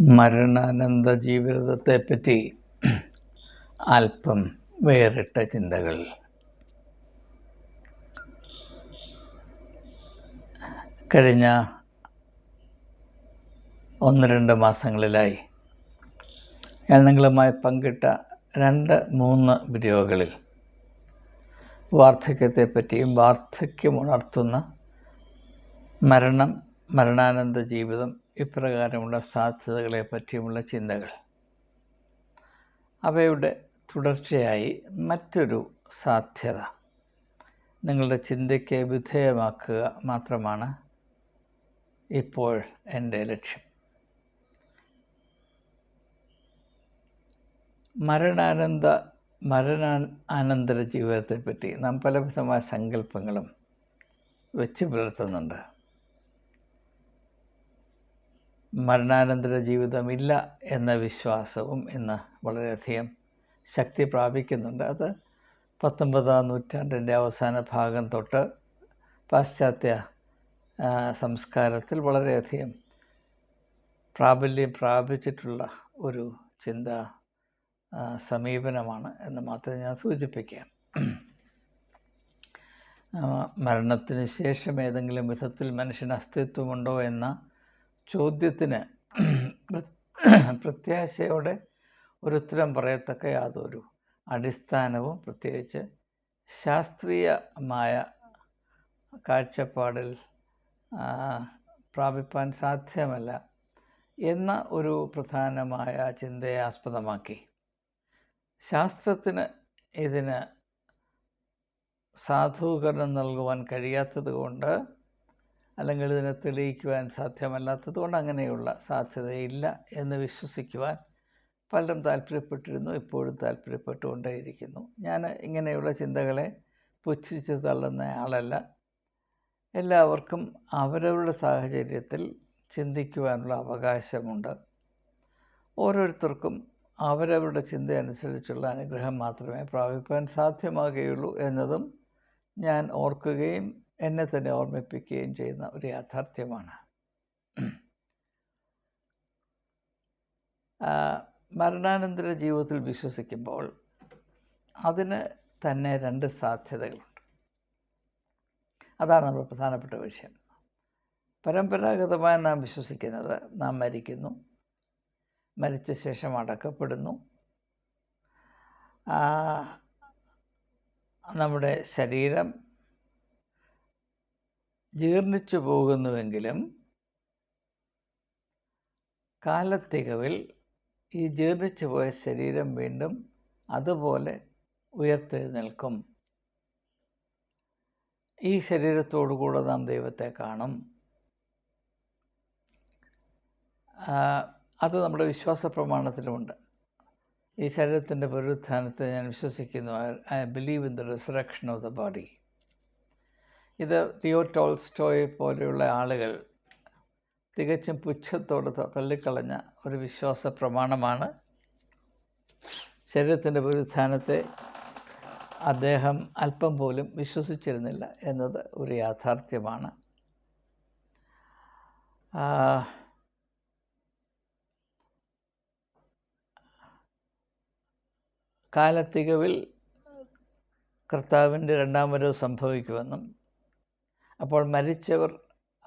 മരണാനന്ത ജീവിതത്തെപ്പറ്റി അല്പം വേറിട്ട ചിന്തകൾ. കഴിഞ്ഞ ഒന്ന് രണ്ട് മാസങ്ങളിലായി ഞാൻ നിങ്ങളുമായി പങ്കിട്ട രണ്ട് മൂന്ന് വീഡിയോകളിൽ വാർദ്ധക്യത്തെപ്പറ്റിയും വാർദ്ധക്യമുണർത്തുന്ന മരണം മരണാനന്ദ ജീവിതം ഇപ്രകാരമുള്ള സാധ്യതകളെ പറ്റിയുമുള്ള ചിന്തകൾ. അവയുടെ തുടർച്ചയായി മറ്റൊരു സാധ്യത. നിങ്ങളുടെ ചിന്തയ്ക്ക് വിധേയമാക്കുക മാത്രമാണ് ഇപ്പോൾ എന്റെ ലക്ഷ്യം. മരണാനന്ത മരണാ അനന്തര ജീവിതത്തെപ്പറ്റി നാം പലവിധമായ സങ്കല്പങ്ങളും വെച്ച് പുലർത്തുന്നുണ്ട് മരണാനന്തര ജീവിതമില്ല എന്ന വിശ്വാസവും ഇന്ന് വളരെയധികം ശക്തി പ്രാപിക്കുന്നുണ്ട്. അത് പത്തൊമ്പതാം നൂറ്റാണ്ടിന്റെ അവസാന ഭാഗം തൊട്ട് പാശ്ചാത്യ സംസ്കാരത്തിൽ വളരെയധികം പ്രാബല്യം പ്രാപിച്ചിട്ടുള്ള ഒരു ചിന്ത സമീപനമാണ് എന്ന് മാത്രമേ ഞാൻ സൂചിപ്പിക്കാം മരണത്തിന് ശേഷം ഏതെങ്കിലും വിധത്തിൽ മനുഷ്യന് അസ്തിത്വമുണ്ടോ എന്ന ചോദ്യത്തിന് പ്രത്യാശയോടെ ഒരു ഉത്തരം പറയത്തക്ക യാതൊരു അടിസ്ഥാനവും പ്രത്യേകിച്ച് ശാസ്ത്രീയമായ കാഴ്ചപ്പാടിൽ പ്രാപിപ്പാൻ സാധ്യമല്ല എന്ന ഒരു പ്രധാനമായ ചിന്തയെ ആസ്പദമാക്കി. ശാസ്ത്രത്തിന് ഇതിന് സാധൂകരണം നൽകുവാൻ കഴിയാത്തത് കൊണ്ട് അല്ലെങ്കിൽ ഇതിനെ തെളിയിക്കുവാൻ സാധ്യമല്ലാത്തത് കൊണ്ട് അങ്ങനെയുള്ള സാധ്യതയില്ല എന്ന് വിശ്വസിക്കുവാൻ പലരും താല്പര്യപ്പെട്ടിരുന്നു ഇപ്പോഴും താല്പര്യപ്പെട്ടുകൊണ്ടേയിരിക്കുന്നു. ഞാൻ ഇങ്ങനെയുള്ള ചിന്തകളെ പുച്ഛിച്ച് തള്ളുന്ന ആളല്ല. എല്ലാവർക്കും അവരവരുടെ സാഹചര്യത്തിൽ ചിന്തിക്കുവാനുള്ള അവകാശമുണ്ട്. ഓരോരുത്തർക്കും അവരവരുടെ ചിന്ത അനുസരിച്ചുള്ള അനുഗ്രഹം മാത്രമേ പ്രാപിപ്പാൻ സാധ്യമാകുകയുള്ളൂ എന്നതും ഞാൻ ഓർക്കുകയും എന്നെ തന്നെ ഓർമ്മിപ്പിക്കുകയും ചെയ്യുന്ന ഒരു യാഥാർത്ഥ്യമാണ്. മരണാനന്തര ജീവിതത്തിൽ വിശ്വസിക്കുമ്പോൾ അതിന് തന്നെ രണ്ട് സാധ്യതകളുണ്ട്. അതാണ് നമ്മുടെ പ്രധാനപ്പെട്ട വിഷയം. പരമ്പരാഗതമായി നാം വിശ്വസിക്കുന്നത് നാം മരിക്കുന്നു മരിച്ച ശേഷം അടക്കപ്പെടുന്നു. നമ്മുടെ ശരീരം ജീർണിച്ചു പോകുന്നുവെങ്കിലും കാലത്തികവിൽ ഈ ജീർണിച്ചു പോയ ശരീരം വീണ്ടും അതുപോലെ ഉയർത്തെഴുന്നേൽക്കും. ഈ ശരീരത്തോടു കൂടെ നാം ദൈവത്തെ കാണും. അത് നമ്മുടെ വിശ്വാസ പ്രമാണത്തിലുമുണ്ട് ഈ ശരീരത്തിന്റെ പുനരുത്ഥാനത്തെ ഞാൻ വിശ്വസിക്കുന്നു. I believe in the resurrection of the body ഇത് ലിയോ ടോൾസ്റ്റോയെ പോലെയുള്ള ആളുകൾ തികച്ചും പുച്ഛത്തോട് തള്ളിക്കളഞ്ഞ ഒരു വിശ്വാസ പ്രമാണമാണ്. ശരീരത്തിന്റെ പുനരുത്ഥാനത്തെ അദ്ദേഹം അല്പം പോലും വിശ്വസിച്ചിരുന്നില്ല എന്നത് ഒരു യാഥാർത്ഥ്യമാണ്. കാലത്തികവിൽ കർത്താവിന്റെ രണ്ടാം വരവ് സംഭവിക്കുമെന്നും അപ്പോൾ മരിച്ചവർ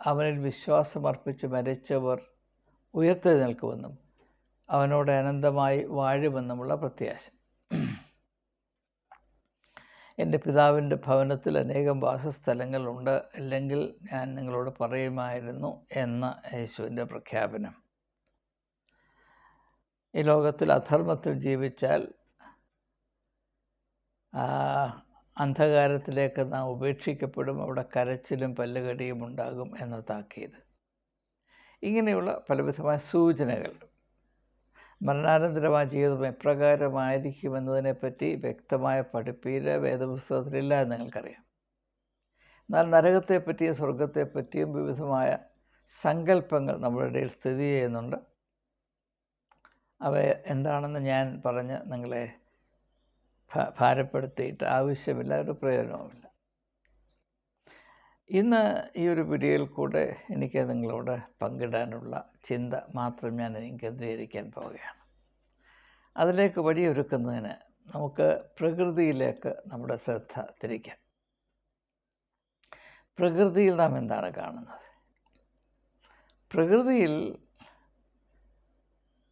അവനിൽ വിശ്വാസമർപ്പിച്ച് മരിച്ചവർ ഉയർത്തെഴുന്നേൽക്കുമെന്നും അവനോട് അനന്തമായി വാഴുമെന്നുമുള്ള പ്രത്യാശ. എന്റെ പിതാവിന്റെ ഭവനത്തിൽ അനേകം വാസസ്ഥലങ്ങളുണ്ട്. അല്ലെങ്കിൽ ഞാൻ നിങ്ങളോട് പറയുമായിരുന്നു എന്ന യേശുവിന്റെ പ്രഖ്യാപനം. ഈ ലോകത്തിൽ അധർമ്മത്തിൽ ജീവിച്ചാൽ അന്ധകാരത്തിലേക്ക് നാം ഉപേക്ഷിക്കപ്പെടും അവിടെ കരച്ചിലും പല്ലുകടിയും ഉണ്ടാകും എന്ന താക്കീത്. ഇങ്ങനെയുള്ള പലവിധമായ സൂചനകൾ. മരണാനന്തരമായ ജീവിതം എപ്രകാരമായിരിക്കും എന്നതിനെപ്പറ്റി വ്യക്തമായ പഠിപ്പീര് വേദപുസ്തകത്തിലില്ല എന്ന് നിങ്ങൾക്കറിയാം. എന്നാൽ നരകത്തെപ്പറ്റിയും സ്വർഗത്തെപ്പറ്റിയും വിവിധമായ സങ്കല്പങ്ങൾ നമ്മുടെ ഇടയിൽ സ്ഥിതി ചെയ്യുന്നുണ്ട്. അവ എന്താണെന്ന് ഞാൻ പറഞ്ഞ് നിങ്ങളെ ഭാരപ്പെടുത്തിയിട്ട് ആവശ്യമില്ല ഒരു പ്രയോജനവുമില്ല. ഇന്ന് ഈ ഒരു വീഡിയോയിൽ കൂടെ എനിക്ക് നിങ്ങളോട് പങ്കിടാനുള്ള ചിന്ത മാത്രം ഞാൻ കേന്ദ്രീകരിക്കാൻ പോവുകയാണ്. അതിലേക്ക് വഴിയൊരുക്കുന്നതിന് നമുക്ക് പ്രകൃതിയിലേക്ക് നമ്മുടെ ശ്രദ്ധ തിരിക്കാം. പ്രകൃതിയിൽ നാം എന്താണ് കാണുന്നത്? പ്രകൃതിയിൽ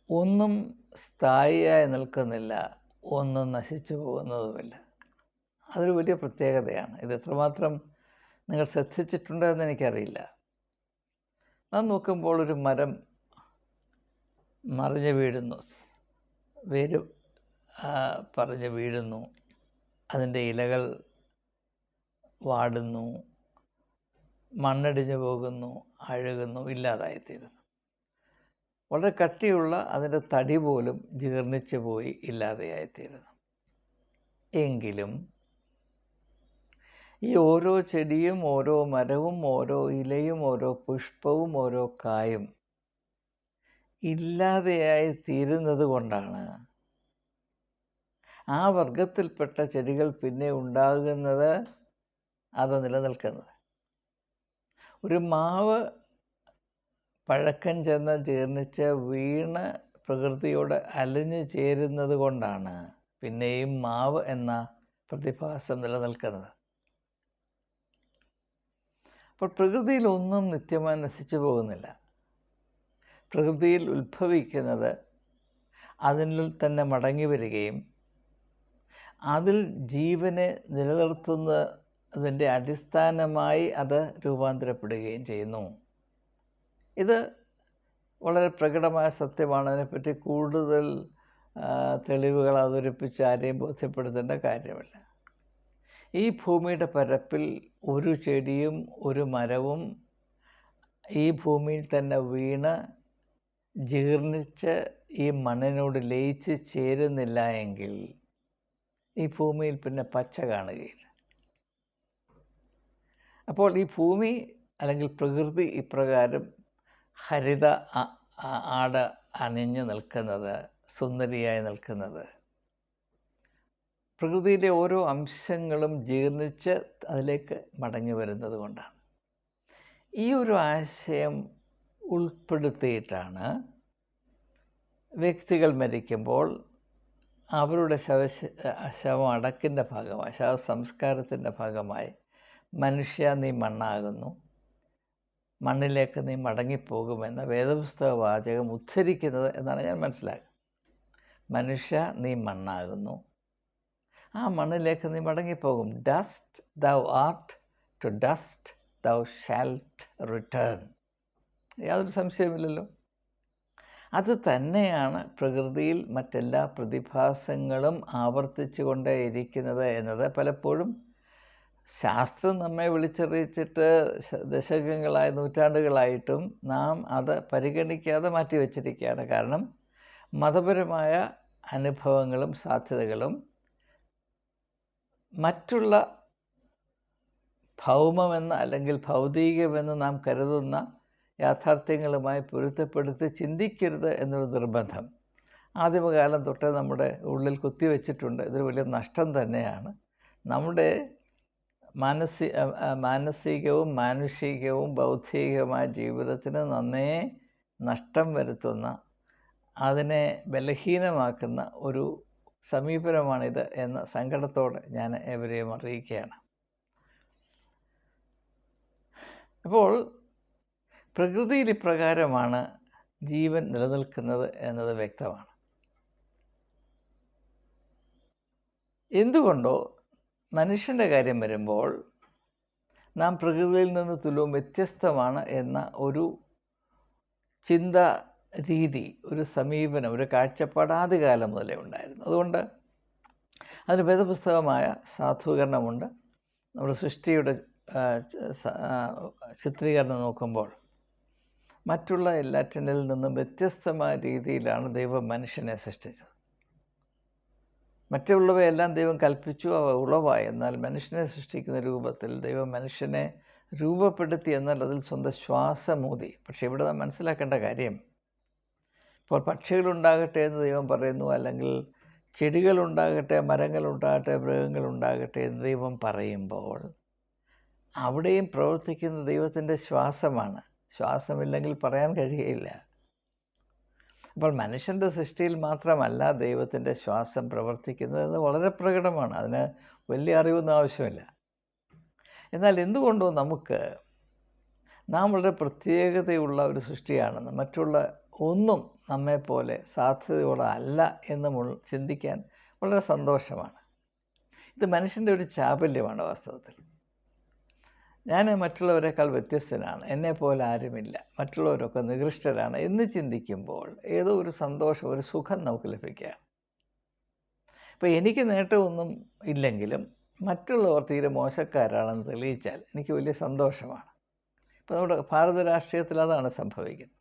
ഒന്നും സ്ഥായിയായി നിൽക്കുന്നില്ല ഒന്നും നശിച്ചു പോകുന്നതുമില്ല. അതൊരു വലിയ പ്രത്യേകതയാണ്. ഇത് എത്രമാത്രം നിങ്ങൾ ശ്രദ്ധിച്ചിട്ടുണ്ട് എന്ന് എനിക്കറിയില്ല. നാം നോക്കുമ്പോൾ ഒരു മരം മറിഞ്ഞ് വീഴുന്നു. വേര് പറഞ്ഞ് വീഴുന്നു. അതിന്റെ ഇലകൾ വാടുന്നു. മണ്ണടിഞ്ഞു പോകുന്നു. അഴുകുന്നു. ഇല്ലാതായിത്തീരുന്നു. വളരെ കട്ടിയുള്ള അതിന്റെ തടി പോലും ജീർണിച്ച് പോയി ഇല്ലാതെയായിത്തീരുന്നു. എങ്കിലും ഈ ഓരോ ചെടിയും ഓരോ മരവും ഓരോ ഇലയും ഓരോ പുഷ്പവും ഓരോ കായും ഇല്ലാതെയായി തീരുന്നത് കൊണ്ടാണ് ആ വർഗത്തിൽപ്പെട്ട ചെടികൾ പിന്നെ ഉണ്ടാകുന്നത് അത് നിലനിൽക്കുന്നത്. ഒരു മാവ് പഴക്കം ചെന്ന് ജീർണിച്ച് വീണ് പ്രകൃതിയോട് അലിഞ്ഞു ചേരുന്നത് കൊണ്ടാണ് പിന്നെയും മാവ് എന്ന പ്രതിഭാസം നിലനിൽക്കുന്നത്. അപ്പോൾ പ്രകൃതിയിൽ ഒന്നും നിത്യമായി നശിച്ചു പോകുന്നില്ല. പ്രകൃതിയിൽ ഉത്ഭവിക്കുന്നത് അതിൽ തന്നെ മടങ്ങി വരികയും അതിൽ ജീവനെ നിലനിർത്തുന്നതിന്റെ അടിസ്ഥാനമായി അത് രൂപാന്തരപ്പെടുകയും ചെയ്യുന്നു. ഇത് വളരെ പ്രകടമായ സത്യമാണ്. അതിനെപ്പറ്റി കൂടുതൽ തെളിവുകൾ അവതരിപ്പിച്ച് ആരെയും ബോധ്യപ്പെടുത്തേണ്ട കാര്യമില്ല. ഈ ഭൂമിയുടെ പരപ്പിൽ ഒരു ചെടിയും ഒരു മരവും ഈ ഭൂമിയിൽ തന്നെ വീണ് ജീർണിച്ച് ഈ മണ്ണിനോട് ലയിച്ച് ചേരുന്നില്ല എങ്കിൽ ഈ ഭൂമിയിൽ പിന്നെ പച്ച കാണുകയില്ല. അപ്പോൾ ഈ ഭൂമി അല്ലെങ്കിൽ പ്രകൃതി ഇപ്രകാരം ഹരിത ആട അണിഞ്ഞു നിൽക്കുന്നത് സുന്ദരിയായി നിൽക്കുന്നത്. പ്രകൃതിയിലെ ഓരോ അംശങ്ങളും ജീർണിച്ച് അതിലേക്ക് മടങ്ങി വരുന്നത് കൊണ്ടാണ്. ഈ ഒരു ആശയം ഉൾപ്പെടുത്തിയിട്ടാണ് വ്യക്തികൾ മരിക്കുമ്പോൾ അവരുടെ ശവ ശവം അടക്കിന്റെ ഭാഗമായി ശവ സംസ്കാരത്തിന്റെ ഭാഗമായി മനുഷ്യ നീ മണ്ണാകുന്നു. മണ്ണിലേക്ക് നീ മടങ്ങിപ്പോകുമെന്ന വേദപുസ്തക വാചകം ഉദ്ധരിക്കുന്നത് എന്നാണ് ഞാൻ മനസ്സിലാക്കുക മനുഷ്യ നീ മണ്ണാകുന്നു. ആ മണ്ണിലേക്ക് നീ മടങ്ങിപ്പോകും. Dust thou art to dust thou shalt return യാതൊരു സംശയമില്ലല്ലോ അത് തന്നെയാണ് പ്രകൃതിയിൽ മറ്റെല്ലാ പ്രതിഭാസങ്ങളും ആവർത്തിച്ചു കൊണ്ടേയിരിക്കുന്നത് എന്നത് പലപ്പോഴും ശാസ്ത്രം നമ്മെ വിളിച്ചറിയിച്ചിട്ട് ദശകങ്ങളായി നൂറ്റാണ്ടുകളായിട്ടും നാം അത് പരിഗണിക്കാതെ മാറ്റിവെച്ചിരിക്കുകയാണ് കാരണം മതപരമായ അനുഭവങ്ങളും സാധ്യതകളും മറ്റുള്ള ഭൗമമെന്ന അല്ലെങ്കിൽ ഭൗതികമെന്ന് നാം കരുതുന്ന യാഥാർത്ഥ്യങ്ങളുമായി പൊരുത്തപ്പെടുത്തി ചിന്തിക്കരുത് എന്നൊരു നിർബന്ധം ആദ്യമകാലം തൊട്ടേ നമ്മുടെ ഉള്ളിൽ കുത്തിവെച്ചിട്ടുണ്ട്. ഇതൊരു വലിയ നഷ്ടം തന്നെയാണ്. നമ്മുടെ മാനസി മാനസികവും മാനുഷികവും ബൗദ്ധികവുമായ ജീവിതത്തിന് നന്നേ നഷ്ടം വരുത്തുന്ന അതിനെ ബലഹീനമാക്കുന്ന ഒരു സമീപനമാണിത് എന്ന സങ്കടത്തോടെ ഞാൻ എവരെയും അറിയിക്കുകയാണ്. അപ്പോൾ പ്രകൃതിയിൽ ഇപ്രകാരമാണ് ജീവൻ നിലനിൽക്കുന്നത് എന്നത് വ്യക്തമാണ്. എന്തുകൊണ്ടോ മനുഷ്യന്റെ കാര്യം വരുമ്പോൾ നാം പ്രകൃതിയിൽ നിന്ന് തുലവും വ്യത്യസ്തമാണ് എന്ന ഒരു ചിന്ത രീതി ഒരു സമീപനം ഒരു കാഴ്ചപ്പാട് ആദ്യകാലം മുതലേ ഉണ്ടായിരുന്നു. അതുകൊണ്ട് അതിന് വേദപുസ്തകമായ സാധൂകരണമുണ്ട്. നമ്മുടെ സൃഷ്ടിയുടെ ചിത്രീകരണം നോക്കുമ്പോൾ മറ്റുള്ള എല്ലാറ്റിനിൽ നിന്നും വ്യത്യസ്തമായ രീതിയിലാണ് ദൈവം മനുഷ്യനെ സൃഷ്ടിച്ചത്. മറ്റുള്ളവയെല്ലാം ദൈവം കൽപ്പിച്ചു അവ ഉളവായി. എന്നാൽ മനുഷ്യനെ സൃഷ്ടിക്കുന്ന രൂപത്തിൽ ദൈവം മനുഷ്യനെ രൂപപ്പെടുത്തി എന്നാൽ അതിൽ സ്വന്തം ശ്വാസമൂതി പക്ഷേ ഇവിടെ നാം മനസ്സിലാക്കേണ്ട കാര്യം ഇപ്പോൾ പക്ഷികളുണ്ടാകട്ടെ എന്ന് ദൈവം പറയുന്നു അല്ലെങ്കിൽ ചെടികളുണ്ടാകട്ടെ മരങ്ങളുണ്ടാകട്ടെ മൃഗങ്ങളുണ്ടാകട്ടെ എന്ന് ദൈവം പറയുമ്പോൾ അവിടെയും പ്രവർത്തിക്കുന്ന ദൈവത്തിന്റെ ശ്വാസമാണ്. ശ്വാസമില്ലെങ്കിൽ പറയാൻ കഴിയുകയില്ല അപ്പോൾ മനുഷ്യന്റെ സൃഷ്ടിയിൽ മാത്രമല്ല ദൈവത്തിന്റെ ശ്വാസം പ്രവർത്തിക്കുന്നത് എന്ന് വളരെ പ്രകടമാണ്. അതിന് വലിയ അറിവൊന്നും ആവശ്യമില്ല. എന്നാൽ എന്തുകൊണ്ടോ നമുക്ക് നാം വളരെ പ്രത്യേകതയുള്ള ഒരു സൃഷ്ടിയാണെന്ന് മറ്റുള്ള ഒന്നും നമ്മെപ്പോലെ സാധ്യതയുള്ള അല്ല എന്ന് ചിന്തിക്കാൻ വളരെ സന്തോഷമാണ്. ഇത് മനുഷ്യന്റെ ഒരു ചാബല്യമാണ് വാസ്തവത്തിൽ. ഞാൻ മറ്റുള്ളവരെക്കാൾ വ്യത്യസ്തനാണ്. എന്നെപ്പോലെ ആരുമില്ല. മറ്റുള്ളവരൊക്കെ നികൃഷ്ടരാണ് എന്ന് ചിന്തിക്കുമ്പോൾ ഏതോ ഒരു സന്തോഷം ഒരു സുഖം നമുക്ക് ലഭിക്കുക ഇപ്പോൾ എനിക്ക് നേട്ടമൊന്നും ഇല്ലെങ്കിലും മറ്റുള്ളവർ തീരെ മോശക്കാരാണെന്ന് തെളിയിച്ചാൽ എനിക്ക് വലിയ സന്തോഷമാണ്. ഇപ്പോൾ നമ്മുടെ ഭാരത രാഷ്ട്രീയത്തിൽ അതാണ് സംഭവിക്കുന്നത്.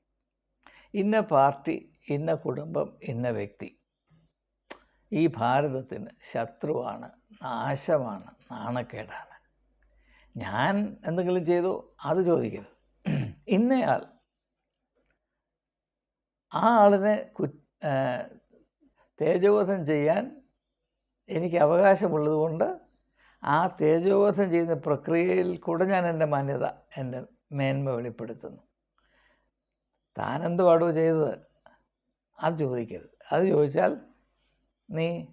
ഇന്ന പാർട്ടി ഇന്ന കുടുംബം ഇന്ന വ്യക്തി ഈ ഭാരതത്തിന് ശത്രുവാണ് നാശമാണ് നാണക്കേടാണ്. ഞാൻ എന്തെങ്കിലും ചെയ്തു അത് ചോദിക്കരുത്. ഇന്നയാൾ ആ ആളിനെ കു തേജോവധം ചെയ്യാൻ എനിക്ക് അവകാശമുള്ളത് കൊണ്ട് ആ തേജോവധം ചെയ്യുന്ന പ്രക്രിയയിൽ കൂടെ ഞാൻ എന്റെ മാന്യത എന്റെ മേന്മ വെളിപ്പെടുത്തുന്നു. താനെന്തുവാടോ ചെയ്തത്? അത് ചോദിക്കരുത്. അത് ചോദിച്ചാൽ നീ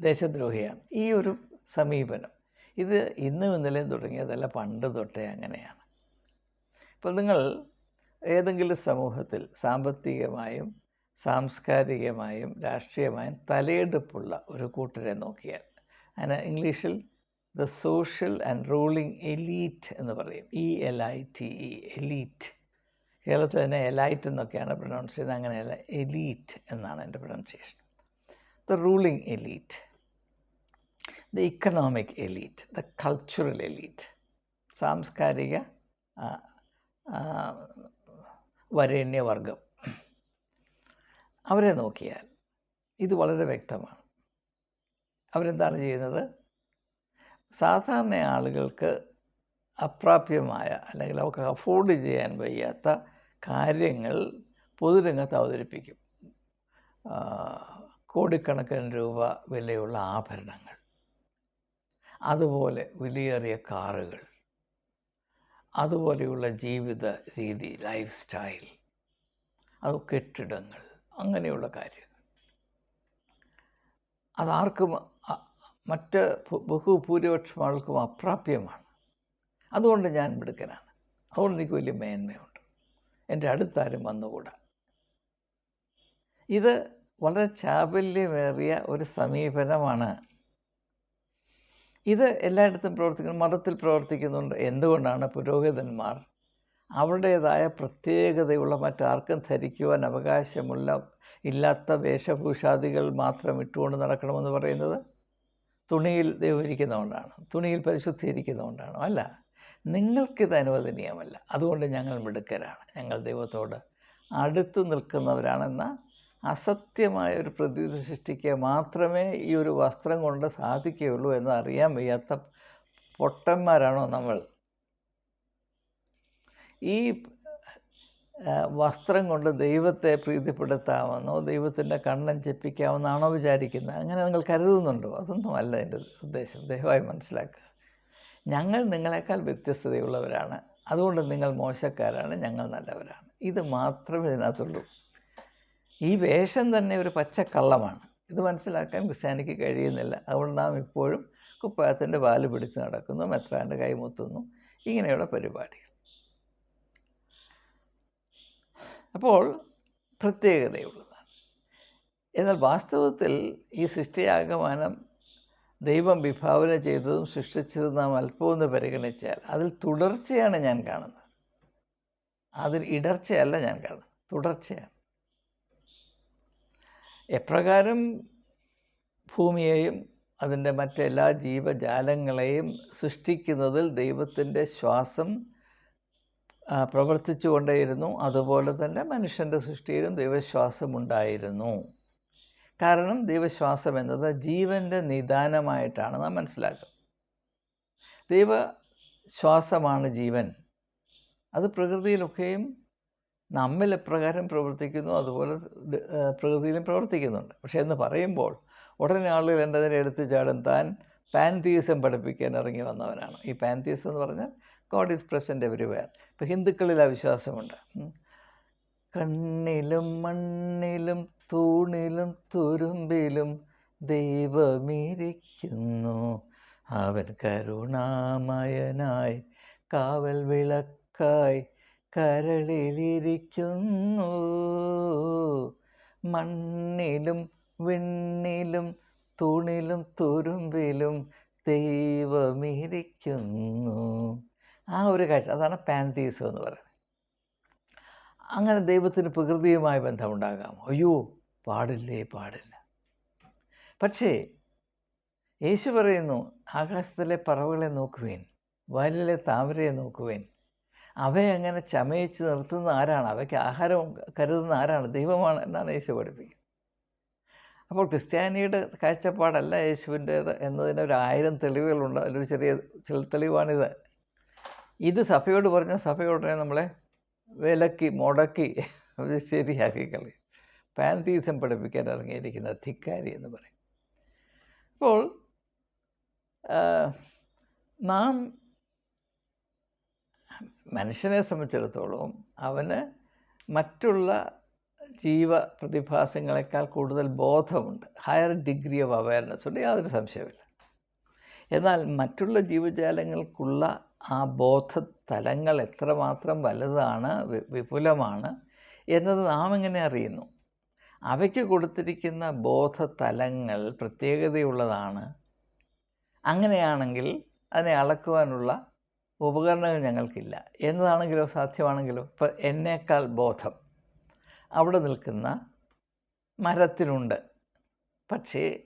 ദേശദ്രോഹിയാണ്. ഈ ഒരു സമീപനം. ഇത് ഇന്നും ഇന്നലെയും തുടങ്ങിയതല്ല പണ്ട് തൊട്ടേ അങ്ങനെയാണ്. ഇപ്പോൾ നിങ്ങൾ ഏതെങ്കിലും സമൂഹത്തിൽ സാമ്പത്തികമായും സാംസ്കാരികമായും രാഷ്ട്രീയമായും തലയെടുപ്പുള്ള ഒരു കൂട്ടരെ നോക്കിയാൽ അതിന് ഇംഗ്ലീഷിൽ the social and ruling elite എന്ന് പറയും. E L I T E elite. കേരളത്തിൽ തന്നെ എലൈറ്റ് എന്നൊക്കെയാണ് പ്രൊനൗൺസ് ചെയ്യുന്നത്. അങ്ങനെയല്ല എലീറ്റ് എന്നാണ് എന്റെ pronunciation. The ruling elite. The economic elite the cultural elite സാംസ്കാരിക വരേണ്യവർഗം അവരെ നോക്കിയാൽ ഇത് വളരെ വ്യക്തമാണ്. അവരെന്താണ് ചെയ്യുന്നത്? സാധാരണ ആളുകൾക്ക് അപ്രാപ്യമായ അല്ലെങ്കിൽ അവർക്ക് അഫോർഡ് ചെയ്യാൻ വയ്യാത്ത കാര്യങ്ങൾ പൊതുരംഗത്ത് അവതരിപ്പിക്കും. കോടിക്കണക്കിന് രൂപ വിലയുള്ള ആഭരണങ്ങൾ. അതുപോലെ വിലയേറിയ കാറുകൾ അതുപോലെയുള്ള ജീവിത രീതി ലൈഫ് സ്റ്റൈൽ അത് കെട്ടിടങ്ങൾ അങ്ങനെയുള്ള കാര്യങ്ങൾ. അതാർക്കും മറ്റ് ബഹുഭൂരിപക്ഷം ആൾക്കും അപ്രാപ്യമാണ്. അതുകൊണ്ട് ഞാൻ മിടുക്കനാണ്. അതുകൊണ്ട് എനിക്ക് വലിയ മേന്മയുണ്ട്. എന്റെ അടുത്താരും വന്നുകൂടാ. ഇത് വളരെ ചാബല്യമേറിയ ഒരു സമീപനമാണ് ഇത് എല്ലായിടത്തും പ്രവർത്തിക്കുന്നു മതത്തിൽ പ്രവർത്തിക്കുന്നുണ്ട്. എന്തുകൊണ്ടാണ് പുരോഹിതന്മാർ അവരുടേതായ പ്രത്യേകതയുള്ള മറ്റാർക്കും ധരിക്കുവാൻ അവകാശമുള്ള ഇല്ലാത്ത വേഷഭൂഷാദികൾ മാത്രം ഇട്ടുകൊണ്ട് നടക്കണമെന്ന് പറയുന്നത്? തുണിയിൽ ദൈവം ഇരിക്കുന്നതുകൊണ്ടാണ് തുണിയിൽ പരിശുദ്ധി ഇരിക്കുന്നതുകൊണ്ടാണോ അല്ല നിങ്ങൾക്കിത് അനുവദനീയമല്ല. അതുകൊണ്ട് ഞങ്ങൾ മിടുക്കരാണ്. ഞങ്ങൾ ദൈവത്തോട് അടുത്തു നിൽക്കുന്നവരാണെന്ന അസത്യമായ ഒരു പ്രതീതി സൃഷ്ടിക്കുക മാത്രമേ ഈ ഒരു വസ്ത്രം കൊണ്ട് സാധിക്കുകയുള്ളൂ എന്ന് അറിയാൻ വയ്യാത്ത പൊട്ടന്മാരാണോ നമ്മൾ? ഈ വസ്ത്രം കൊണ്ട് ദൈവത്തെ പ്രീതിപ്പെടുത്താമെന്നോ ദൈവത്തിന്റെ കണ്ണൻ ചെപ്പിക്കാമെന്നാണോ വിചാരിക്കുന്നത്? അങ്ങനെ നിങ്ങൾ കരുതുന്നുണ്ടോ? അതൊന്നും അല്ല എന്റെ ഉദ്ദേശം. ദയവായി മനസ്സിലാക്കുക. ഞങ്ങൾ നിങ്ങളെക്കാൾ വ്യത്യസ്തതയുള്ളവരാണ്. അതുകൊണ്ട് നിങ്ങൾ മോശക്കാരാണ് ഞങ്ങൾ നല്ലവരാണ്. ഇത് മാത്രമേ ഇതിനകത്തുള്ളൂ. ഈ വേഷം തന്നെ ഒരു പച്ചക്കള്ളമാണ്. ഇത് മനസ്സിലാക്കാൻ ക്രിസ്ത്യാനിക്ക് കഴിയുന്നില്ല. അതുകൊണ്ട് നാം ഇപ്പോഴും കുപ്പായത്തിന്റെ വാൽ പിടിച്ച് നടക്കുന്നു മെത്രാന്റെ കൈമുത്തുന്നു ഇങ്ങനെയുള്ള പരിപാടികൾ. അപ്പോൾ പ്രത്യേകതയുള്ളതാണ്. എന്നാൽ വാസ്തവത്തിൽ ഈ സൃഷ്ടിയാഗമാനം ദൈവം വിഭാവന ചെയ്തതും സൃഷ്ടിച്ചതും നാം അല്പമെന്ന് പരിഗണിച്ചാൽ അതിൽ തുടർച്ചയാണ് ഞാൻ കാണുന്നത്. അതിൽ ഇടർച്ചയല്ല ഞാൻ കാണുന്നത്. തുടർച്ചയാണ്. എപ്രകാരം ഭൂമിയെയും അതിന്റെ മറ്റെല്ലാ ജീവജാലങ്ങളെയും സൃഷ്ടിക്കുന്നതിൽ ദൈവത്തിന്റെ ശ്വാസം പ്രവർത്തിച്ചു കൊണ്ടേയിരുന്നു അതുപോലെ തന്നെ മനുഷ്യന്റെ സൃഷ്ടിയിലും ദൈവശ്വാസം ഉണ്ടായിരുന്നു കാരണം ദൈവശ്വാസം എന്നത് ജീവന്റെ നിദാനമായിട്ടാണ് നാം മനസ്സിലാക്കുന്നത് ദൈവശ്വാസമാണ് ജീവൻ. അത് പ്രകൃതിയിലൊക്കെയും നമ്മിൽ എപ്രകാരം പ്രവർത്തിക്കുന്നു അതുപോലെ പ്രകൃതിയിലും പ്രവർത്തിക്കുന്നുണ്ട്. പക്ഷേ എന്ന് പറയുമ്പോൾ ഉടനെ ആളുകൾ എന്റെ എടുത്ത് ചാടും താൻ പാൻതീസം പഠിപ്പിക്കാൻ ഇറങ്ങി വന്നവനാണ്. ഈ പാൻതീസം എന്ന് പറഞ്ഞാൽ ഗോഡ് ഈസ് പ്രസന്റ് എവരിവെയർ. ഇപ്പോൾ ഹിന്ദുക്കളിൽ അവിശ്വാസമുണ്ട് കണ്ണിലും മണ്ണിലും തൂണിലും തുരുമ്പിലും ദൈവമിരിക്കുന്നു. അവൻ കരുണാമയനായി കാവൽ വിളക്കായി കരളിലിരിക്കുന്നു. മണ്ണിലും വിണ്ണിലും തൂണിലും തുരുമ്പിലും ദൈവമിരിക്കുന്നു. ആ ഒരു കാഴ്ച അതാണ് പാൻതീസ് എന്ന് പറയുന്നത്. അങ്ങനെ ദൈവത്തിന് പ്രകൃതിയുമായി ബന്ധമുണ്ടാകാം. അയ്യോ പാടില്ലേ പാടില്ല. പക്ഷേ യേശു പറയുന്നു ആകാശത്തിലെ പറവുകളെ നോക്കുവേൻ വയലിലെ താമരയെ നോക്കുവേൻ അവയെ അങ്ങനെ ചമയിച്ച് നിർത്തുന്ന ആരാണ്? അവയ്ക്ക് ആഹാരം കരുതുന്ന ആരാണ്? ദൈവമാണ് എന്നാണ് യേശു പഠിപ്പിക്കുന്നത്. അപ്പോൾ ക്രിസ്ത്യാനിയുടെ കാഴ്ചപ്പാടല്ല യേശുവിന്റേത് എന്നതിന് ഒരു ആയിരം തെളിവുകളുണ്ട്. അതിലൊരു ചെറിയ ചില തെളിവാണിത്. ഇത് സഭയോട് പറഞ്ഞ സഭയോടനെ നമ്മളെ വിലക്കി മുടക്കി അത് ശരിയാക്കി കളയും. പാൻതീസം പഠിപ്പിക്കാൻ ഇറങ്ങിയിരിക്കുന്ന ധിക്കാരി എന്ന് പറയും. അപ്പോൾ നാം മനുഷ്യനെ സംബന്ധിച്ചിടത്തോളം അവന് മറ്റുള്ള ജീവ പ്രതിഭാസങ്ങളെക്കാൾ കൂടുതൽ ബോധമുണ്ട്. ഹയർ ഡിഗ്രി ഓഫ് അവയർനെസ് ഉണ്ട്. യാതൊരു സംശയമില്ല എന്നാൽ മറ്റുള്ള ജീവജാലങ്ങൾക്കുള്ള ആ ബോധ തലങ്ങൾ എത്രമാത്രം വലുതാണ് വിപുലമാണ് എന്നത് നാം എങ്ങനെ അറിയുന്നു? അവയ്ക്ക് കൊടുത്തിരിക്കുന്ന ബോധ തലങ്ങൾ പ്രത്യേകതയുള്ളതാണ്. അങ്ങനെയാണെങ്കിൽ അതിനെ അളക്കുവാനുള്ള ഉപകരണങ്ങൾ ഞങ്ങൾക്കില്ല. എന്നതാണെങ്കിലോ സാധ്യമാണെങ്കിലോ? ഇപ്പം എന്നേക്കാൾ ബോധം. അവിടെ നിൽക്കുന്ന മരത്തിനുണ്ട് പക്ഷേ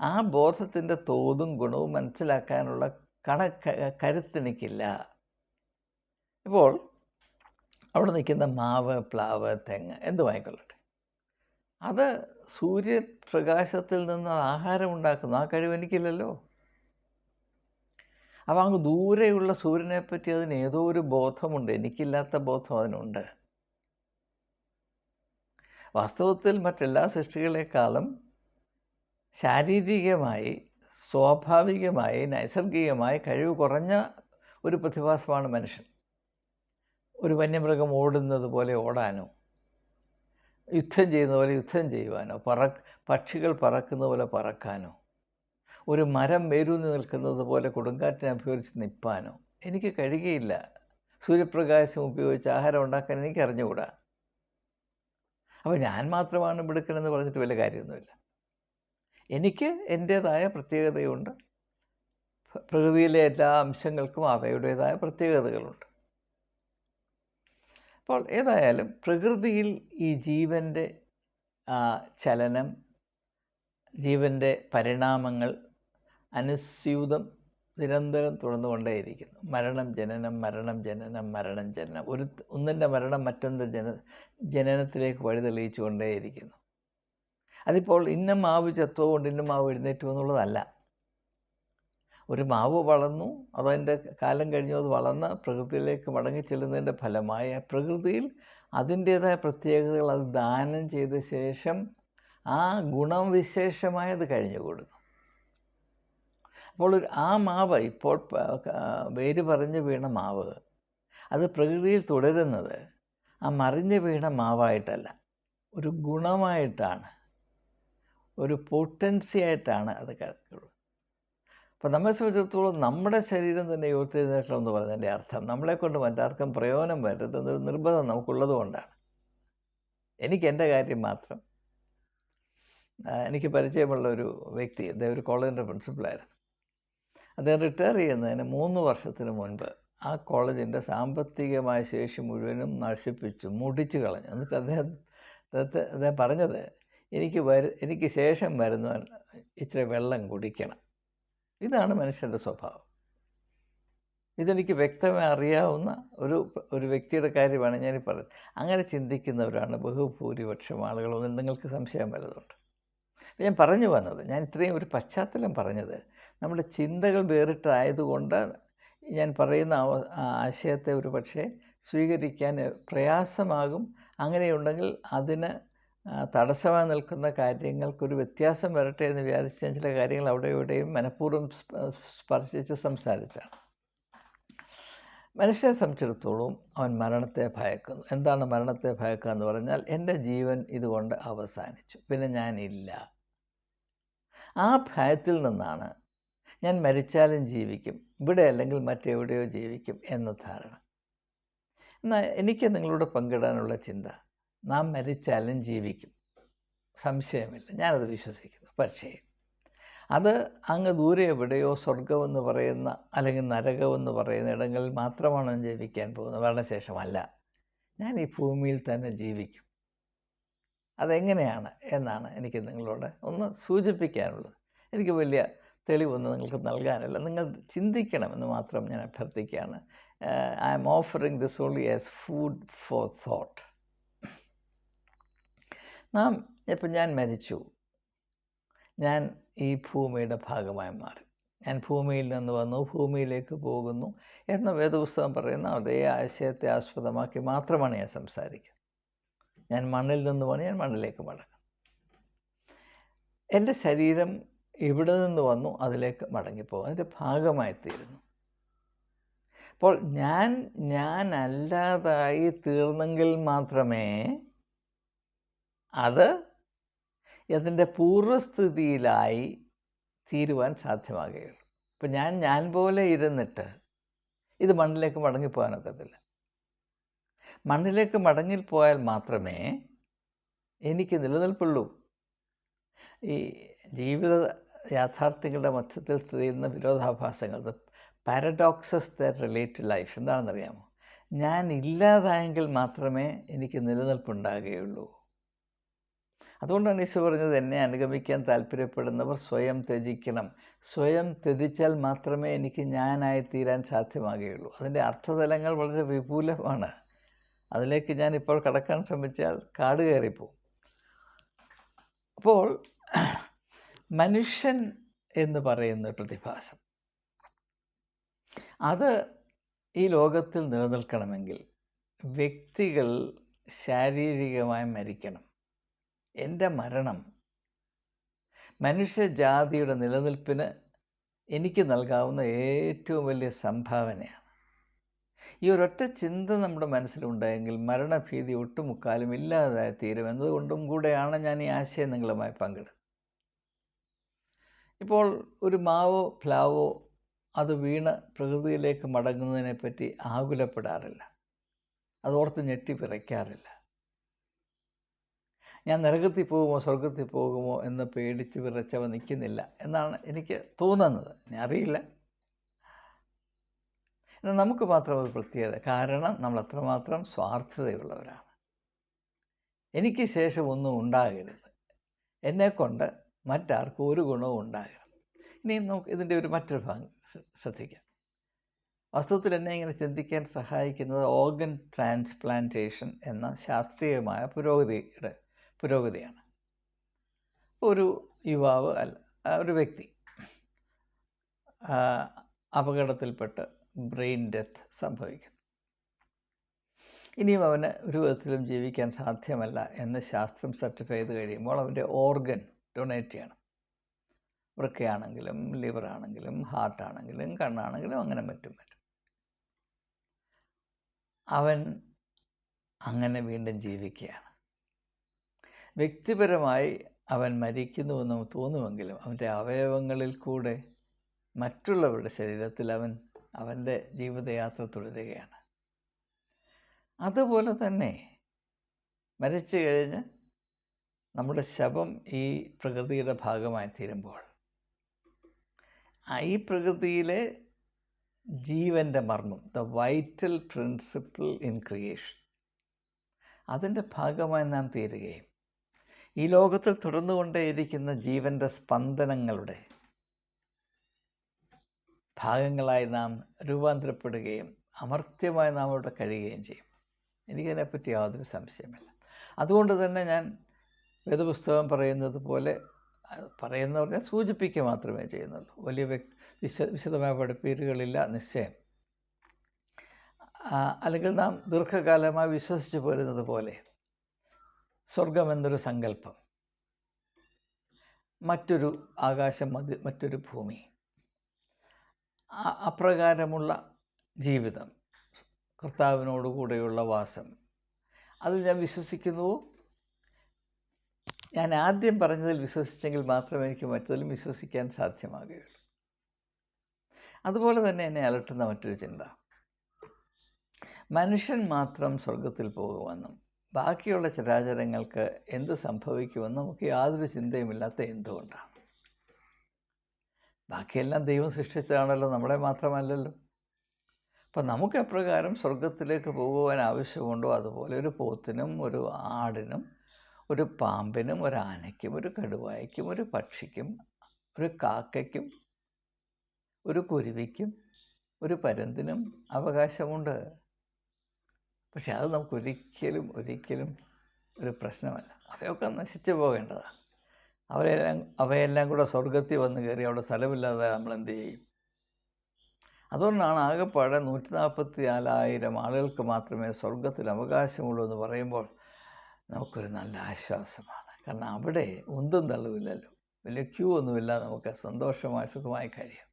ആ ബോധത്തിന്റെ തോതും ഗുണവും മനസ്സിലാക്കാനുള്ള കണക്ക കരുത്തെനിക്കില്ല. ഇപ്പോൾ അവിടെ നിൽക്കുന്ന മാവ് പ്ലാവ് തെങ്ങ് എന്തുമായിക്കൊള്ളട്ടെ അത് സൂര്യപ്രകാശത്തിൽ നിന്ന് ആഹാരം ഉണ്ടാക്കുന്നു. ആ കഴിവ് എനിക്കില്ലല്ലോ. അപ്പോൾ അങ്ങ് ദൂരെയുള്ള സൂര്യനെ പറ്റി അതിന് ഏതോ ഒരു ബോധമുണ്ട്. എനിക്കില്ലാത്ത ബോധം അതിനുണ്ട്. വാസ്തവത്തിൽ മറ്റെല്ലാ സൃഷ്ടികളെക്കാളും ശാരീരികമായി സ്വാഭാവികമായി നൈസർഗികമായി കഴിവ് കുറഞ്ഞ ഒരു പ്രതിഭാസമാണ് മനുഷ്യൻ. ഒരു വന്യമൃഗം ഓടുന്നത് പോലെ ഓടാനോ യുദ്ധം ചെയ്യുന്ന പോലെ യുദ്ധം ചെയ്യുവാനോ പറ പക്ഷികൾ പറക്കുന്ന പോലെ പറക്കാനോ ഒരു മരം വേരൂന്നി നിൽക്കുന്നത് പോലെ കൊടുങ്കാറ്റിനെ അഭിവരിച്ച് നിൽപ്പാനോ എനിക്ക് കഴിയുകയില്ല. സൂര്യപ്രകാശം ഉപയോഗിച്ച് ആഹാരം ഉണ്ടാക്കാൻ എനിക്ക് അറിഞ്ഞുകൂടാ അപ്പോൾ ഞാൻ മാത്രമാണ് മിടുക്കനെന്ന് പറഞ്ഞിട്ട് വലിയ കാര്യമൊന്നുമില്ല. എനിക്ക് എന്റേതായ പ്രത്യേകതയുണ്ട്. പ്രകൃതിയിലെ എല്ലാ അംശങ്ങൾക്കും അവയുടേതായ പ്രത്യേകതകളുണ്ട്. അപ്പോൾ ഏതായാലും പ്രകൃതിയിൽ ഈ ജീവന്റെ ചലനം ജീവന്റെ പരിണാമങ്ങൾ അനുസ്യൂതം നിരന്തരം തുടർന്നുകൊണ്ടേയിരിക്കുന്നു. മരണം ജനനം മരണം ജനനം മരണം ജനനം. ഒരു ഒന്നിന്റെ മരണം മറ്റൊന്ന് ജന ജനനത്തിലേക്ക് വഴി തെളിയിച്ചു കൊണ്ടേയിരിക്കുന്നു അതിപ്പോൾ ഇന്ന മാവ് ചത്തുകൊണ്ട് ഇന്ന മാവ് എഴുന്നേറ്റു എന്നുള്ളതല്ല. ഒരു മാവ് വളർന്നു അതതിന്റെ കാലം കഴിഞ്ഞു അത് വളർന്ന് പ്രകൃതിയിലേക്ക് മടങ്ങി ചെല്ലുന്നതിന്റെ ഫലമായ പ്രകൃതിയിൽ അതിന്റേതായ പ്രത്യേകതകൾ അത് ദാനം ചെയ്ത ശേഷം ആ ഗുണവിശേഷമായത് കഴിഞ്ഞുകൂടുന്നു അപ്പോൾ ആ മാവ് ഇപ്പോൾ വേര് പറഞ്ഞു വീണ മാവ് അത് പ്രകൃതിയിൽ തുടരുന്നത് ആ മറിഞ്ഞു വീണ മാവായിട്ടല്ല. ഒരു ഗുണമായിട്ടാണ് ഒരു പൊട്ടൻസി ആയിട്ടാണ് അത് കിടക്കുള്ളൂ അപ്പോൾ നമ്മെ സംബന്ധിച്ചിടത്തോളം നമ്മുടെ ശരീരം തന്നെ ഉയർത്തെഴുന്നേൽക്കണം എന്ന് പറയുന്നതിന്റെ അർത്ഥം നമ്മളെക്കൊണ്ട് മറ്റാർക്കും പ്രയോജനം വരുത്തുന്നൊരു നിർബന്ധം നമുക്കുള്ളത് കൊണ്ടാണ്. എനിക്ക് എന്റെ കാര്യം മാത്രം എനിക്ക് പരിചയമുള്ള ഒരു വ്യക്തി അദ്ദേഹം ഒരു കോളേജിന്റെ പ്രിൻസിപ്പളായിരുന്നു. അദ്ദേഹം റിട്ടയർ ചെയ്യുന്നതിന് മൂന്ന് വർഷത്തിന് മുൻപ് ആ കോളേജിന്റെ സാമ്പത്തികമായ ശേഷി മുഴുവനും നശിപ്പിച്ചു മുടിച്ചു കളഞ്ഞു. എന്നിട്ട് അദ്ദേഹം അദ്ദേഹത്തെ അദ്ദേഹം പറഞ്ഞത് എനിക്ക് വരു എനിക്ക് ശേഷം വരുന്നവൻ ഇച്ചിരി വെള്ളം കുടിക്കണം. ഇതാണ് മനുഷ്യന്റെ സ്വഭാവം. ഇതെനിക്ക് വ്യക്തമായി അറിയാവുന്ന ഒരു ഒരു വ്യക്തിയുടെ കാര്യമാണ് ഞാൻ പറയുന്നത് അങ്ങനെ ചിന്തിക്കുന്നവരാണ് ബഹുഭൂരിപക്ഷം ആളുകളൊന്നും നിങ്ങൾക്ക് സംശയം അപ്പോൾ ഞാൻ പറഞ്ഞു വന്നത് ഞാൻ ഇത്രയും ഒരു പശ്ചാത്തലം പറഞ്ഞത് നമ്മുടെ ചിന്തകൾ വേറിട്ടായതുകൊണ്ട് ഞാൻ പറയുന്ന ആശയത്തെ ഒരു പക്ഷേ സ്വീകരിക്കാൻ പ്രയാസമാകും. അങ്ങനെയുണ്ടെങ്കിൽ അതിന് തടസ്സമായി നിൽക്കുന്ന കാര്യങ്ങൾക്കൊരു വ്യത്യാസം വരട്ടെ എന്ന് വിചാരിച്ച് ഞാൻ ചില കാര്യങ്ങൾ അവിടെ ഇവിടെയും മനഃപൂർവം സ്പ- സ്പർശിച്ച് സംസാരിച്ചാണ് മനുഷ്യനെ സംബന്ധിച്ചിടത്തോളം അവൻ മരണത്തെ ഭയക്കുന്നു. എന്താണ് മരണത്തെ ഭയക്കുക എന്ന് പറഞ്ഞാൽ എന്റെ ജീവൻ ഇതുകൊണ്ട് അവസാനിച്ചു. പിന്നെ ഞാനില്ല. ആ ഭയത്തിൽ നിന്നാണ് ഞാൻ മരിച്ചാലും ജീവിക്കും. ഇവിടെ അല്ലെങ്കിൽ മറ്റെവിടെയോ ജീവിക്കും എന്ന ധാരണ. എന്നാൽ എനിക്ക് നിങ്ങളോട് പങ്കിടാനുള്ള ചിന്ത നാം മരിച്ചാലും ജീവിക്കും. സംശയമില്ല. ഞാനത് വിശ്വസിക്കുന്നു. പക്ഷേ അത് അങ്ങ് ദൂരെ എവിടെയോ സ്വർഗമെന്ന് പറയുന്ന അല്ലെങ്കിൽ നരകമെന്ന് പറയുന്ന ഇടങ്ങളിൽ മാത്രമാണ് ജീവിക്കാൻ പോകുന്നത്. മരണശേഷമല്ല. ഞാൻ ഈ ഭൂമിയിൽ തന്നെ ജീവിക്കും. അതെങ്ങനെയാണ് എന്നാണ് എനിക്ക് നിങ്ങളോട് ഒന്ന് സൂചിപ്പിക്കാനുള്ളത്. എനിക്ക് വലിയ തെളിവൊന്നും നിങ്ങൾക്ക് നൽകാനല്ല. നിങ്ങൾ ചിന്തിക്കണമെന്ന് മാത്രം ഞാൻ അഭ്യർത്ഥിക്കുകയാണ്. I'm offering this only as food for thought നാം ഇപ്പം ഞാൻ മരിച്ചു. ഞാൻ ഈ ഭൂമിയുടെ ഭാഗമായി മാറി. ഞാൻ ഭൂമിയിൽ നിന്ന് വന്നു ഭൂമിയിലേക്ക് പോകുന്നു എന്ന വേദപുസ്തകം പറയുന്ന അതേ ആശയത്തെ ആസ്പദമാക്കി മാത്രമാണ് ഞാൻ സംസാരിക്കുക. ഞാൻ മണ്ണിൽ നിന്ന് വന്നു ഞാൻ മണ്ണിലേക്ക് മടങ്ങും എന്റെ ശരീരം ഇവിടെ നിന്ന് വന്നു അതിലേക്ക് മടങ്ങിപ്പോകും അതിന്റെ ഭാഗമായി തീരുന്നു. അപ്പോൾ ഞാൻ ഞാൻ അല്ലാതായി തീർന്നെങ്കിൽ മാത്രമേ അത് അതിന്റെ പൂർവസ്ഥിതിയിലായി തീരുവാൻ സാധ്യമാകുകയുള്ളൂ. ഇപ്പം ഞാൻ ഞാൻ പോലെ ഇരുന്നിട്ട് ഇത് മണ്ണിലേക്ക് മടങ്ങിപ്പോകാനൊക്കത്തില്ല മണ്ണിലേക്ക് മടങ്ങിപ്പോയാൽ മാത്രമേ എനിക്ക് നിലനിൽപ്പുള്ളൂ. ഈ ജീവിത യാഥാർത്ഥ്യങ്ങളുടെ മധ്യത്തിൽ സ്ഥിതി ചെയ്യുന്ന വിരോധാഭാസങ്ങൾ പാരഡോക്സസ് ദ റിലേറ്റ് ലൈഫ് എന്താണെന്നറിയാമോ? ഞാൻ ഇല്ലാതായെങ്കിൽ മാത്രമേ എനിക്ക് നിലനിൽപ്പുണ്ടാകുകയുള്ളൂ. അതുകൊണ്ടാണ് ഈശോ പറഞ്ഞത് എന്നെ അനുഗമിക്കാൻ താല്പര്യപ്പെടുന്നവർ സ്വയം ത്യജിക്കണം. സ്വയം ത്യജിച്ചാൽ മാത്രമേ എനിക്ക് ഞാനായി തീരാൻ സാധ്യമാകുകയുള്ളൂ. അതിന്റെ അർത്ഥതലങ്ങൾ വളരെ വിപുലമാണ്. അതിലേക്ക് ഞാൻ ഇപ്പോൾ കടക്കാൻ ശ്രമിച്ചാൽ കാട് കയറിപ്പോവും. അപ്പോൾ മനുഷ്യൻ എന്ന് പറയുന്ന പ്രതിഭാസം. അത് ഈ ലോകത്തിൽ നിലനിൽക്കണമെങ്കിൽ വ്യക്തികൾ ശാരീരികമായി മരിക്കണം. എന്റെ മരണം മനുഷ്യജാതിയുടെ നിലനിൽപ്പിന് എനിക്ക് നൽകാവുന്ന ഏറ്റവും വലിയ സംഭാവനയാണ്. ഈ ഒരൊറ്റ ചിന്ത നമ്മുടെ മനസ്സിലുണ്ടായെങ്കിൽ മരണഭീതി ഒട്ടുമുക്കാലും ഇല്ലാതായി തീരും എന്നതുകൊണ്ടും കൂടെയാണ് ഞാൻ ഈ ആശയം നിങ്ങളുമായി പങ്കിടുന്നത്. ഇപ്പോൾ ഒരു മാവോ പ്ലാവോ അത് വീണ് പ്രകൃതിയിലേക്ക് മടങ്ങുന്നതിനെപ്പറ്റി ആകുലപ്പെടാറില്ല. അതോർത്ത് ഞെട്ടി വിറയ്ക്കാറില്ല. ഞാൻ നരകത്തിൽ പോകുമോ സ്വർഗത്തിൽ പോകുമോ എന്ന് പേടിച്ച് വിറച്ചവ നിൽക്കുന്നില്ല എന്നാണ് എനിക്ക് തോന്നുന്നത്. ഞാൻ അറിയില്ല. എന്നാൽ നമുക്ക് മാത്രം ഒരു പ്രത്യേകത. കാരണം നമ്മൾ അത്രമാത്രം സ്വാർത്ഥതയുള്ളവരാണ്. എനിക്ക് ശേഷം ഒന്നും ഉണ്ടാകരുത്. എന്നെക്കൊണ്ട് മറ്റാർക്കും ഒരു ഗുണവും ഉണ്ടാകരുത്. ഇനിയും നമുക്ക് ഇതിന്റെ ഒരു മറ്റൊരു ഭാഗം ശ്രദ്ധിക്കാം. വസ്തുത്തിൽ എന്നെ ഇങ്ങനെ ചിന്തിക്കാൻ സഹായിക്കുന്നത് ഓർഗൻ ട്രാൻസ്പ്ലാന്റേഷൻ എന്ന ശാസ്ത്രീയമായ പുരോഗതിയുടെ പുരോഗതിയാണ്. ഒരു യുവാവ് അല്ല ഒരു വ്യക്തി അപകടത്തിൽപ്പെട്ട് ബ്രെയിൻ ഡെത്ത് സംഭവിക്കുന്നു. ഇനിയും അവന് ഒരു വിധത്തിലും ജീവിക്കാൻ സാധ്യമല്ല എന്ന് ശാസ്ത്രം സർട്ടിഫൈ ചെയ്ത് കഴിയുമ്പോൾ അവന്റെ ഓർഗൻ ഡൊണേറ്റ് ചെയ്യണം. വൃക്കയാണെങ്കിലും ലിവറാണെങ്കിലും ഹാർട്ടാണെങ്കിലും കണ്ണാണെങ്കിലും അങ്ങനെ മറ്റും മറ്റും. അവൻ അങ്ങനെ വീണ്ടും ജീവിക്കുകയാണ്. വ്യക്തിപരമായി അവൻ മരിക്കുന്നുവെന്ന് തോന്നുമെങ്കിലും അവന്റെ അവയവങ്ങളിൽ കൂടെ മറ്റുള്ളവരുടെ ശരീരത്തിൽ അവൻ അവന്റെ ജീവിതയാത്ര തുടരുകയാണ്. അതുപോലെ തന്നെ മരിച്ചു കഴിഞ്ഞ് നമ്മുടെ ശവം ഈ പ്രകൃതിയുടെ ഭാഗമായി തീരുമ്പോൾ ഈ പ്രകൃതിയിലെ ജീവന്റെ മർമ്മം the vital principle in creation അതിന്റെ ഭാഗമായി നാം തീരുകയും ഈ ലോകത്തിൽ തുടർന്നു തുടർന്നുകൊണ്ടേയിരിക്കുന്ന ജീവന്റെ സ്പന്ദനങ്ങളുടെ ഭാഗങ്ങളായി നാം രൂപാന്തരപ്പെടുകയും അമർത്യമായി നാം അവിടെ കഴിയുകയും ചെയ്യും. എനിക്കതിനെപ്പറ്റി യാതൊരു സംശയമില്ല അതുകൊണ്ട് തന്നെ ഞാൻ വേദപുസ്തകം പറയുന്നത് പോലെ പറയുന്ന പറഞ്ഞാൽ സൂചിപ്പിക്കുക മാത്രമേ ചെയ്യുന്നുള്ളൂ. വലിയ വ്യക്തി വിശ വിശദമായ പഠിപ്പീരുകളില്ല നിശ്ചയം. അല്ലെങ്കിൽ നാം ദീർഘകാലമായി വിശ്വസിച്ചു പോരുന്നത് പോലെ സ്വർഗം എന്നൊരു സങ്കല്പം. മറ്റൊരു ആകാശം മതി മറ്റൊരു ഭൂമി. അപ്രകാരമുള്ള ജീവിതം കർത്താവിനോടുകൂടെയുള്ള വാസം. അത് ഞാൻ വിശ്വസിക്കുന്നു. ഞാൻ ആദ്യം പറഞ്ഞതിൽ വിശ്വസിച്ചെങ്കിൽ മാത്രമേ എനിക്ക് മറ്റതിലും വിശ്വസിക്കാൻ സാധ്യമാകുകയുള്ളൂ. അതുപോലെ തന്നെ എന്നെ അലട്ടുന്ന മറ്റൊരു ചിന്ത. മനുഷ്യൻ മാത്രം സ്വർഗത്തിൽ പോകുമെന്നും ബാക്കിയുള്ള ചരാചരങ്ങൾക്ക് എന്ത് സംഭവിക്കുമെന്ന് നമുക്ക് യാതൊരു ചിന്തയുമില്ലാത്ത എന്തുകൊണ്ടാണ്? ബാക്കിയെല്ലാം ദൈവം സൃഷ്ടിച്ചതാണല്ലോ നമ്മളെ മാത്രമല്ലല്ലോ. അപ്പം നമുക്ക് എപ്രകാരം സ്വർഗത്തിലേക്ക് പോകുവാൻ ആവശ്യമുണ്ടോ? അതുപോലെ ഒരു പോത്തിനും ഒരു ആടിനും ഒരു പാമ്പിനും ഒരു ആനയ്ക്കും ഒരു കടുവായ്ക്കും ഒരു പക്ഷിക്കും ഒരു കാക്കയ്ക്കും ഒരു കുരുവിക്കും ഒരു പരുന്തിനും അവകാശമുണ്ട്. പക്ഷെ അത് നമുക്ക് ഒരിക്കലും ഒരിക്കലും ഒരു പ്രശ്നമല്ല. അവയൊക്കെ നശിച്ചു പോകേണ്ടതാണ്. അവരെല്ലാം അവയെല്ലാം കൂടെ സ്വർഗത്തിൽ വന്ന് കയറി അവിടെ സ്ഥലമില്ലാതെ നമ്മൾ എന്ത് ചെയ്യും? അതുകൊണ്ടാണ് ആകെപ്പാടെ നൂറ്റി നാൽപ്പത്തി നാലായിരം ആളുകൾക്ക് മാത്രമേ സ്വർഗത്തിൽ അവകാശമുള്ളൂ എന്ന് പറയുമ്പോൾ നമുക്കൊരു നല്ല ആശ്വാസമാണ്. കാരണം അവിടെ ഒന്നും തള്ളുമില്ലല്ലോ വലിയ ക്യൂ ഒന്നുമില്ല. നമുക്ക് സന്തോഷമായി സുഖമായി കഴിയാം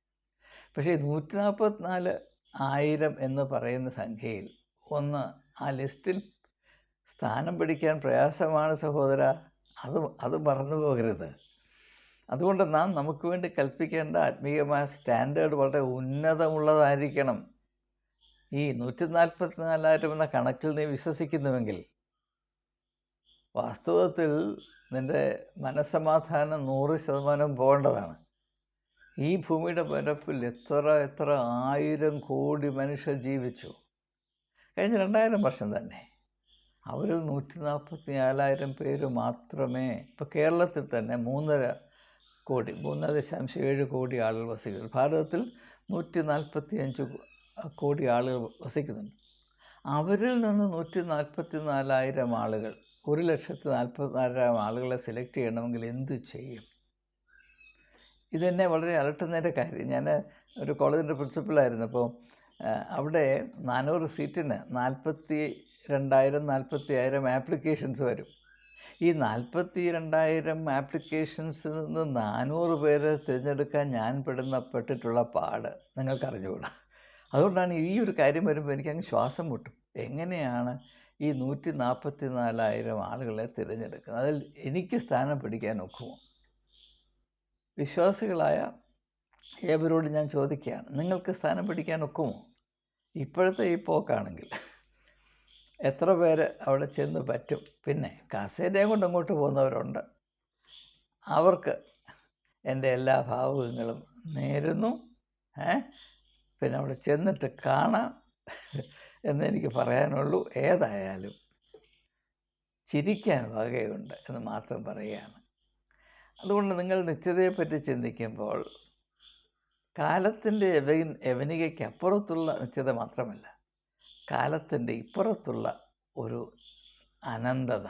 പക്ഷേ നൂറ്റി നാൽപ്പത്തിനാല് ആയിരം എന്ന് പറയുന്ന സംഖ്യയിൽ ഒന്ന് ആ ലിസ്റ്റിൽ സ്ഥാനം പിടിക്കാൻ പ്രയാസമാണ് സഹോദര. അത് അത് മറന്നു പോകരുത്. അതുകൊണ്ട് നാം നമുക്ക് വേണ്ടി കൽപ്പിക്കേണ്ട ആത്മീയമായ സ്റ്റാൻഡേർഡ് വളരെ ഉന്നതമുള്ളതായിരിക്കണം. ഈ നൂറ്റി നാൽപ്പത്തി നാലായിരം എന്ന കണക്കിൽ നീ വിശ്വസിക്കുന്നുവെങ്കിൽ വാസ്തവത്തിൽ നിന്റെ മനസ്സമാധാനം നൂറ് ശതമാനം പോകേണ്ടതാണ്. ഈ ഭൂമിയുടെ പരപ്പിൽ എത്ര എത്ര ആയിരം കോടി മനുഷ്യർ ജീവിച്ചു. കഴിഞ്ഞ രണ്ടായിരം വർഷം തന്നെ. അവരിൽ നൂറ്റി നാൽപ്പത്തി നാലായിരം പേര് മാത്രമേ ഇപ്പോൾ കേരളത്തിൽ തന്നെ മൂന്നര കോടി മൂന്ന് ദശാംശം ഏഴ് കോടി ആളുകൾ വസിക്കുന്നു ഭാരതത്തിൽ നൂറ്റി നാൽപ്പത്തി അഞ്ച് കോടി ആളുകൾ വസിക്കുന്നുണ്ട്. അവരിൽ നിന്ന് നൂറ്റി നാൽപ്പത്തി നാലായിരം ആളുകൾ ഒരു ലക്ഷത്തി നാൽപ്പത്തിനാലായിരം ആളുകളെ സെലക്ട് ചെയ്യണമെങ്കിൽ എന്ത് ചെയ്യും? ഇതെന്നെ വളരെ അലട്ടുന്നതിന്റെ കാര്യം. ഞാൻ ഒരു കോളേജിന്റെ പ്രിൻസിപ്പളായിരുന്നു അപ്പോൾ അവിടെ നാനൂറ് സീറ്റിന് നാൽപ്പത്തി രണ്ടായിരം നാൽപ്പത്തി ആയിരം ആപ്ലിക്കേഷൻസ് വരും. ഈ നാൽപ്പത്തി രണ്ടായിരം ആപ്ലിക്കേഷൻസിൽ നിന്ന് നാനൂറ് പേരെ തിരഞ്ഞെടുക്കാൻ ഞാൻ പെടുന്ന പെട്ടിട്ടുള്ള പാട് നിങ്ങൾക്കറിഞ്ഞുകൂടാ. അതുകൊണ്ടാണ് ഈ ഒരു കാര്യം വരുമ്പോൾ എനിക്ക് അങ്ങ് ശ്വാസം മുട്ടും. എങ്ങനെയാണ് ഈ നൂറ്റി നാൽപ്പത്തി നാലായിരം ആളുകളെ തിരഞ്ഞെടുക്കുന്നത്? അതിൽ എനിക്ക് സ്ഥാനം പിടിക്കാൻ ഒക്കുമോ? വിശ്വാസികളായ ഏവരോട് ഞാൻ ചോദിക്കുകയാണ് നിങ്ങൾക്ക് സ്ഥാനം പിടിക്കാൻ ഒക്കുമോ ഇപ്പോഴത്തെ ഈ പോക്കാണെങ്കിൽ എത്ര പേര് അവിടെ ചെന്ന് പറ്റും? പിന്നെ കസേരയും കൊണ്ട് അങ്ങോട്ട് പോകുന്നവരുണ്ട്. അവർക്ക് എന്റെ എല്ലാ ഭാവുകങ്ങളും നേരുന്നു. ഏ? പിന്നെ അവിടെ ചെന്നിട്ട് കാണാം എന്നെനിക്ക് പറയാനുള്ളൂ. ഏതായാലും ചിരിക്കാൻ വകയുണ്ട് എന്ന് മാത്രം പറയുകയാണ്. അതുകൊണ്ട് നിങ്ങൾ നിത്യതയെപ്പറ്റി ചിന്തിക്കുമ്പോൾ കാലത്തിന്റെ എവൻ എവനികയ്ക്ക് അപ്പുറത്തുള്ള നിത്യത മാത്രമല്ല കാലത്തിന്റെ ഇപ്പുറത്തുള്ള ഒരു അനന്തത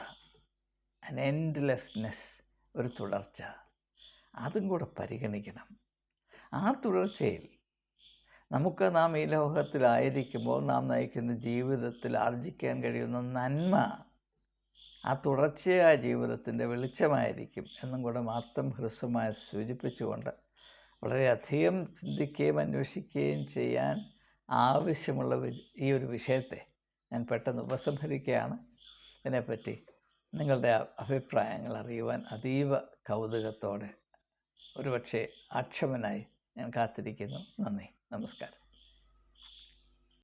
അനെൻഡ്ലെസ്നെസ് ഒരു തുടർച്ച അതും കൂടെ പരിഗണിക്കണം. ആ തുടർച്ചയിൽ നമുക്ക് നാം ഈ ലോകത്തിലായിരിക്കുമ്പോൾ നാം നയിക്കുന്ന ജീവിതത്തിൽ ആർജിക്കാൻ കഴിയുന്ന നന്മ ആ തുടർച്ചയായ ജീവിതത്തിന്റെ വെളിച്ചമായിരിക്കും എന്നും കൂടെ മാത്രം ഹ്രസ്വമായി സൂചിപ്പിച്ചുകൊണ്ട് വളരെയധികം ചിന്തിക്കുകയും അന്വേഷിക്കുകയും ചെയ്യാൻ ആവശ്യമുള്ള ഈ ഒരു വിഷയത്തെ ഞാൻ പെട്ടെന്ന് ഉപസംഹരിക്കുകയാണ്. ഇതിനെപ്പറ്റി നിങ്ങളുടെ അഭിപ്രായങ്ങൾ അറിയുവാൻ അതീവ കൗതുകത്തോടെ ഒരുപക്ഷെ അക്ഷമനായി ഞാൻ കാത്തിരിക്കുന്നു. നന്ദി. നമസ്കാരം.